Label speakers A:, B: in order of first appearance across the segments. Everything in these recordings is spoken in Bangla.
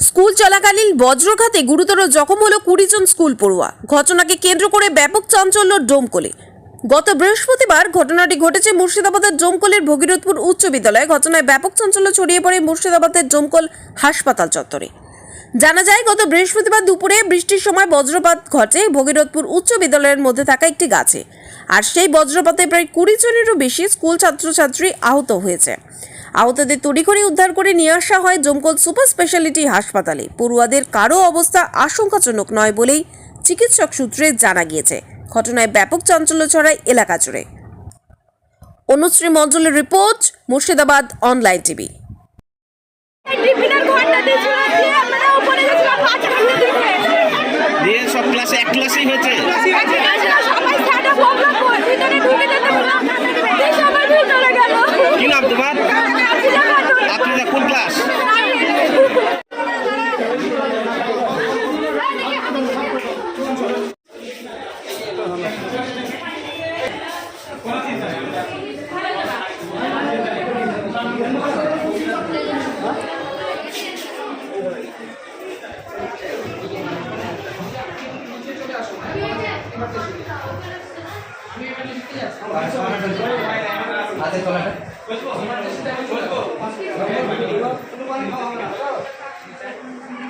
A: স্কুল চলাকালীন বজ্রঘাতে গুরুতর জখম হলো কুড়ি জন স্কুল পড়ুয়া। ঘটনাকে কেন্দ্র করে ব্যাপক চাঞ্চল্য ডোমকলে। গত বৃহস্পতিবার ঘটনাটি ঘটেছে মুর্শিদাবাদের ডোমকলের ভগীরথপুর উচ্চ বিদ্যালয়ে। ঘটনায় ব্যাপক চাঞ্চল্য ছড়িয়ে পড়ে মুর্শিদাবাদের ডোমকল হাসপাতাল চত্বরে। জানা যায়, গত বৃহস্পতিবার দুপুরে বৃষ্টির সময় বজ্রপাত ঘটে ভগীরথপুর উচ্চ বিদ্যালয়ের মধ্যে থাকা একটি গাছে। আর সেই বজ্রপাতে প্রায় কুড়ি জনেরও বেশি স্কুল ছাত্রছাত্রী আহত হয়েছে। আহতদের তড়িঘড়ি উদ্ধার করে নিয়ে আসা হয় জমকল সুপার স্পেশালিটি হাসপাতালে। পড়ুয়াদের কারও অবস্থা আশঙ্কাজনক নয় বলেই চিকিৎসক সূত্রে জানা গিয়েছে। ঘটনায় ব্যাপক চাঞ্চল্য ছড়ায় এলাকা জুড়ে। অনুশ্রী মণ্ডলের রিপোর্ট মুর্শিদাবাদ অনলাইন টিভি।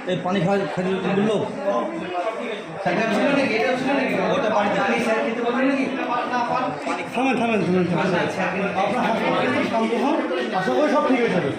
B: এই পানি খাওয়া খেতে বলল থামেন থামেন থামেন আশা করি সব ঠিক হয়ে যাবে